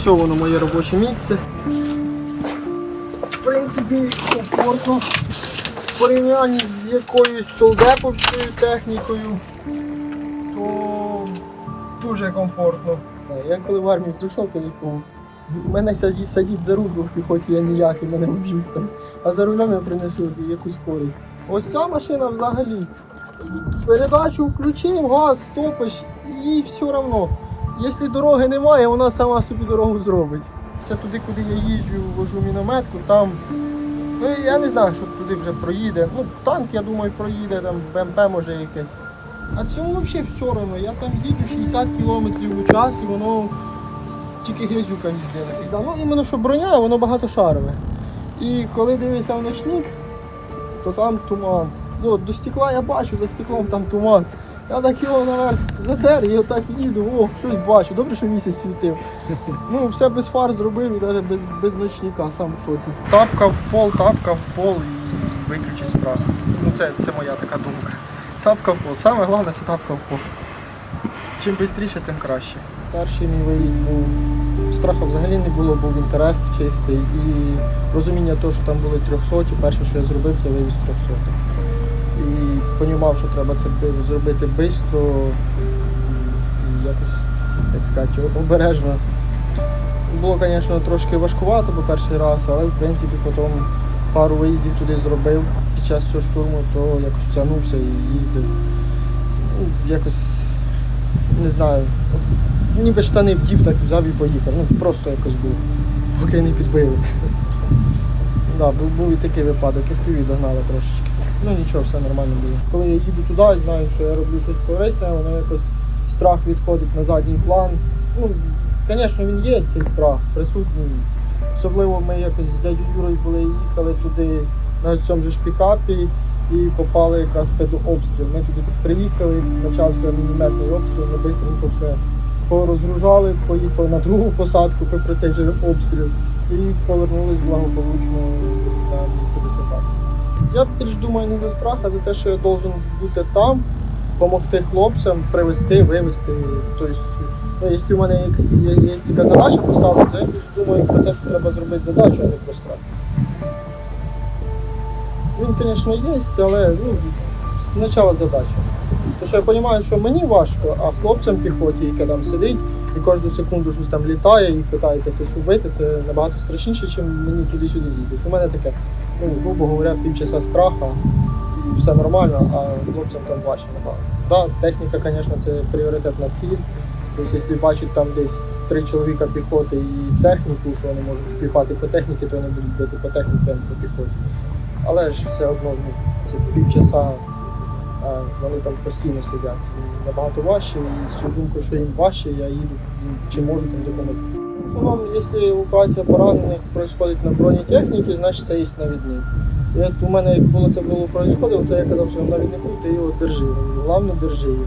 Ось воно моє робоче місце. В принципі, комфортно. В порівнянні з якоюсь солдеповською технікою, то дуже комфортно. Я коли в армію прийшов, то нікому. Мене садіть, садіть за руль, хоч я ніякий, мене вб'ють там. А за рулем я принесу якусь користь. Ось ця машина взагалі. Передачу включив, газ, стопиш і все одно. Якщо дороги немає, вона сама собі дорогу зробить. Це туди, куди я їжджу, вожу мінометку, там. Ну я не знаю, що туди вже проїде. Ну, танк, я думаю, проїде, там БМП може якесь. А цьому взагалі все одно. Я там їду 60 км у час і воно тільки грязюка накидає. Ну іменно що броня, воно багатошарове. І коли дивишся в ночник, то там туман. До стекла я бачу, за стеклом там туман. Я так його наверх затер і отак їду, о, щось бачу. Добре, що місяць світив. Ну, все без фар зробив і навіть без, без ночника, сам в шоці. Тапка в пол, тапка в пол і виключить страх. Ну це, це моя така думка. Тапка в пол. Саме головне це тапка в пол. Чим швидше, тим краще. Перший мій виїзд був. Страху взагалі не було, був інтерес чистий і розуміння того, що там були 300, перше, що я зробив, це вивіз 300. І розумів, що треба це зробити швидко і якось, як сказати, обережно. Було, звісно, трошки важкувато, бо перший раз, але в принципі потім пару виїздів туди зробив під час цього штурму, то якось втягнувся і їздив. Ну, якось не знаю. Ніби штани вдів, так взяв і поїхав. Ну просто якось був, поки не підбили. Да, був, був і такий випадок, і в догнали трошечки. Ну нічого, все нормально було. Коли я їду туди, знаю, що я роблю щось корисне, воно якось страх відходить на задній план. Ну, звісно, він є цей страх, присутній. Особливо ми якось з дядю Юрою були їхали туди на цьому ж пікапі і попали якраз під обстріл. Ми туди приїхали, почався мінометний обстріл, ми швидко все порозгружали, поїхали на другу посадку попри цей же обстріл і повернулись благополучно. Я більш думаю не за страх, а за те, що я должен бути там, допомогти хлопцям, привезти, вивезти. Тобто, ну, якщо в мене є, є якась задача поставлена, то я більш думаю про те, що треба зробити задачу, а не про страх. Він, звісно, є, але ну, спочатку задача. Тому що я розумію, що мені важко, а хлопцям піхоті, яка там сидить і кожну секунду щось там літає і питається хтось убити, це набагато страшніше, ніж мені туди-сюди з'їздити. У мене таке, ну, грубо говоря, півчаса страха, все нормально, а хлопцям там важче набагато. Да, техніка, звісно, це пріоритетна ціль. Тобто, якщо бачать там десь три чоловіка піхоти і техніку, що вони можуть піхати по техніці, то вони будуть бити по техніці, а не по піхоті. Але ж все одно ну, це півчаса, вони там постійно сидять. Набагато важче, і цю думку, що їм важче, я їду чи можу, тим допоможу. В основному, якщо евакуація поранених відбувається на бронетехніці, значить це є навідник. І от у мене як було це було происходило, то я казав, що навіднику ти його держи. Головне держи його.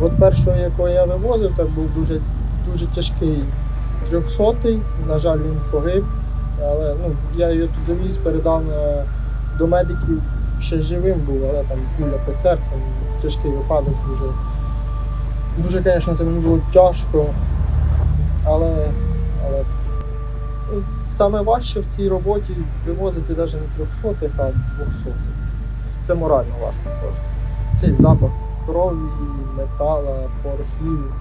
От першого, якого я вивозив, так був дуже, дуже тяжкий 300-й, на жаль, він погиб. Але ну, я його туди довіз, передав на, до медиків, ще живим був, але там куля під серцем, тяжкий випадок дуже. Дуже, звісно, це мені було тяжко, але, але ну, саме важче в цій роботі вивозити навіть не 300 а 200 Це морально важко просто. Цей запах крові, метала, порохів.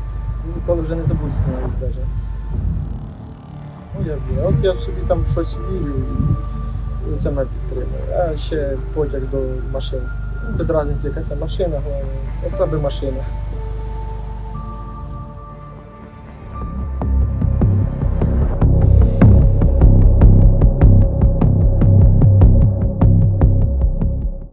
Ніколи вже не забудеться навіть даже. Ну, є. От я в собі там щось вірю і, це мене підтримує. А ще потяг до машин. Ну, Без різниці, яка це машина, головне. Аби машина.